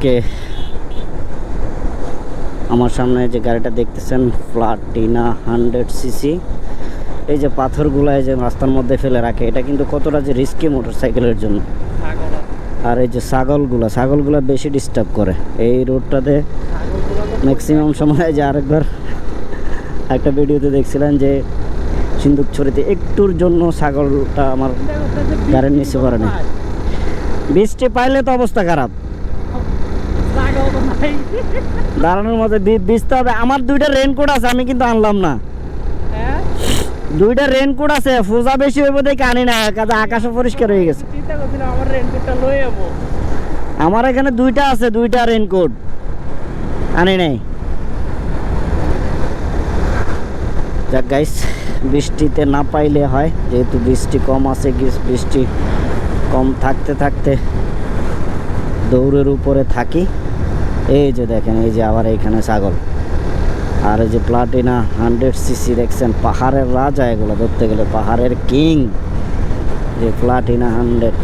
আজকে আমার সামনে যে গাড়িটা দেখতেছেন প্লাটিনা হান্ড্রেড সিসি এই যে পাথরগুলো এই যে রাস্তার মধ্যে ফেলে রাখে, এটা কিন্তু কতটা যে রিস্কি মোটরসাইকেলের জন্য। আর এই যে ছাগলগুলো ছাগলগুলো বেশি ডিস্টার্ব করে। এই রোডটাতে ম্যাক্সিমাম সময় যে আরেকবার একটা ভিডিওতে দেখছিলেন যে সিন্দুক ছড়িতে একটুর জন্য ছাগলটা আমার গাড়ির নিচে পড়ে না বৃষ্টি পাইলে তো অবস্থা খারাপ। দাঁড়ানোর মধ্যে ভিজতে হবে। আমার দুইটা রেনকোট আছে আমি কিন্তু আনলাম না। দুইটা রেনকোট আছে ফোজা বেশি হইব দেখে আনি না কাজে আকাশও পরিষ্কার হয়ে গেছে। আমার এখানে দুইটা আছে দুইটা রেনকোট আনি নাই। যাক গাইস বৃষ্টিতে না পাইলে হয় যেহেতু বৃষ্টি কম আছে গ্রীস- বৃষ্টি কম থাকতে থাকতে দৌড়ের উপরে থাকি। এই যে দেখেন এই যে আবার এইখানে ছাগল। আর এই যে প্লাটিনা হান্ড্রেড সিসি দেখছেন পাহাড়ের রাজা এগুলো ধরতে গেলে পাহাড়ের কিং যে প্লাটিনা হান্ড্রেড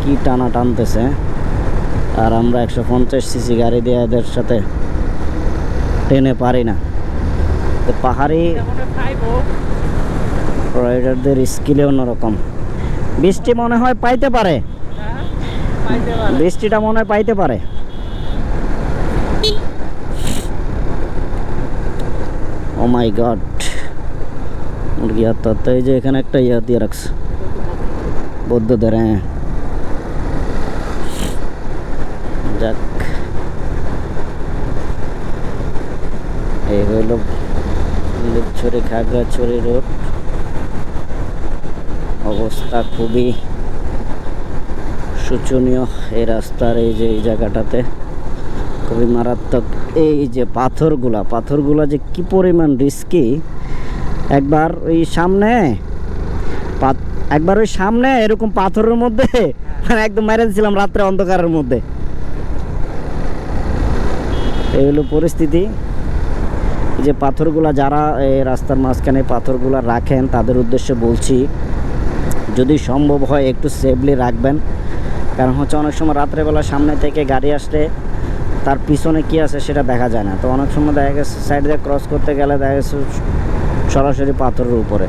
কি টানা টানতেছে। আর আমরা একশো পঞ্চাশ সিসি গাড়ি দিয়ে এদের সাথে টেনে পারি না। তো পাহাড়ি রাইডারদের স্কিলে অন্যরকম। বৃষ্টি মনে হয় পাইতে পারে। হ্যাঁ পাইতে পারে। বৃষ্টিটা মনে হয় পাইতে পারে। ও মাই গড মুরগি আত্মহত্যা এই যে এখানে একটা ইয়া দিয়ে রাখছে। বৌদ্ধদের হ্যাঁ। যাক। এই হইল লিপছড়ি, খাগড়াছড়ি রোড। অবস্থা খুবই শোচনীয় এই রাস্তার, এই যে এই জায়গাটাতে। খুবই মারাত্মক। এই যে পাথরগুলা পাথরগুলা যে কি পরিমাণ রিস্কি একবার ওই সামনে একবার ওই সামনে এরকম পাথরের মধ্যে মানে একদম মেরে রাত্রে অন্ধকারের মধ্যে। এই হলো পরিস্থিতি। যে পাথরগুলা যারা এই রাস্তার মাঝখানে পাথরগুলা রাখেন, তাদের উদ্দেশ্যে বলছি, যদি সম্ভব হয় একটু সেফলি রাখবেন। কারণ হচ্ছে অনেক সময় রাত্রেবেলা সামনে থেকে গাড়ি আসলে তার পিছনে কি আছে সেটা দেখা যায় না। তো অনেক সময় দেখা গেছে সাইড দিয়ে ক্রস করতে গেলে দেখা গেছে সরাসরি পাথরের উপরে।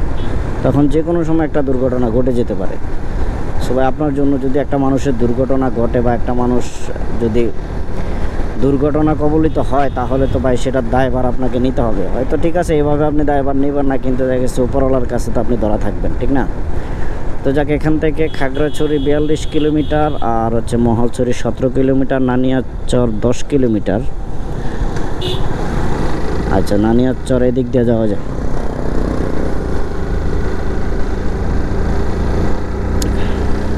তখন যে কোনো সময় একটা দুর্ঘটনা ঘটে যেতে পারে। সবাই আপনার জন্য যদি একটা মানুষের দুর্ঘটনা ঘটে বা একটা মানুষ যদি দুর্ঘটনা কবলিত হয়, তাহলে তো ভাই সেটার দায়ভার আপনাকে নিতে হবে। হয়তো ঠিক আছে, এভাবে আপনি দায়ভার নেবেন না, কিন্তু দেখা গেছে উপরওয়ালার কাছে তো আপনি ধরা থাকবেন, ঠিক না? তো যাক এখান থেকে খাগড়াছড়ি বিয়াল্লিশ কিলোমিটার আর হচ্ছে মহালছড়ি সতেরো কিলোমিটার নানিয়াচর দশ কিলোমিটার। আচ্ছা নানিয়াচর এদিক দিয়ে যাওয়া যায়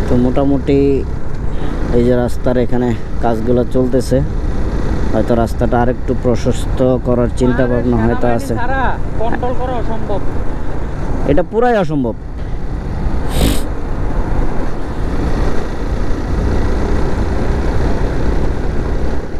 তো মোটামুটি এই যে রাস্তার এখানে কাজগুলো চলতেছে হয়তো রাস্তাটা আরেকটু প্রশস্ত করার চিন্তা ভাবনা হয়তো আছে। এটা পুরাই অসম্ভব।